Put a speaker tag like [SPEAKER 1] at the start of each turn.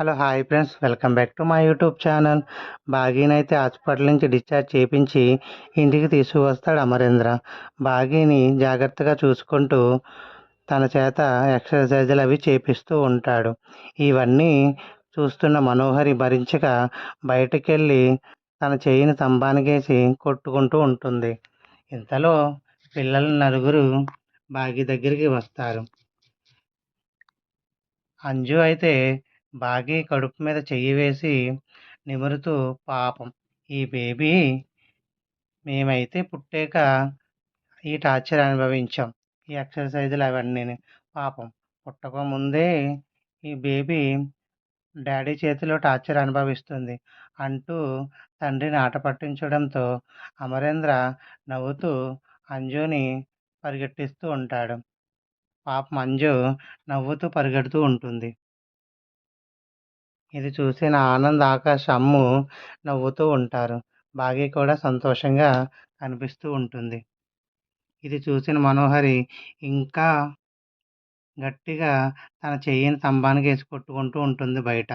[SPEAKER 1] Hello hi friends. Welcome back to my YouTube channel. బాగీనైతే hospital నుంచి discharge చేయించి ఇంటికి తీసుకువస్తాడు అమరేంద్ర. బాగీని జాగ్రత్తగా చూసుకుంటూ తన చేత ఎక్సర్సైజులు అవి చేపిస్తూ ఉంటాడు. ఇవన్నీ చూస్తున్న మనోహరి భరించక బయటకెళ్ళి తన చేయిని స్తంభానికేసి కొట్టుకుంటూ ఉంటుంది. ఇంతలో పిల్లలు నలుగురు బాగి దగ్గరికి వస్తారు. అంజు అయితే బాగి కడుపు మీద చెయ్యి వేసి నిమురుతూ పాపం. ఈ బేబీ మేమైతే పుట్టాక ఈ టార్చర్ అనుభవించాం. ఈ ఎక్సర్సైజులు అవన్నీ పాపం పుట్టకముందే ఈ బేబీ డాడీ చేతిలో టార్చర్ అనుభవిస్తుంది అంటూ తండ్రిని ఆట పట్టించడంతో అమరేంద్ర నవ్వుతూ అంజుని పరిగెట్టిస్తూ ఉంటాడు. పాపం అంజు నవ్వుతూ పరిగెడుతూ ఉంటుంది. ఇది చూసిన ఆనంద్ ఆకాష్ అమ్ము నవ్వుతూ ఉంటారు. బాగి కూడా సంతోషంగా కనిపిస్తూ ఉంటుంది. ఇది చూసిన మనోహరి ఇంకా గట్టిగా తన చెయ్యిని స్తంభానికి వేసి కొట్టుకుంటూ ఉంటుంది బయట.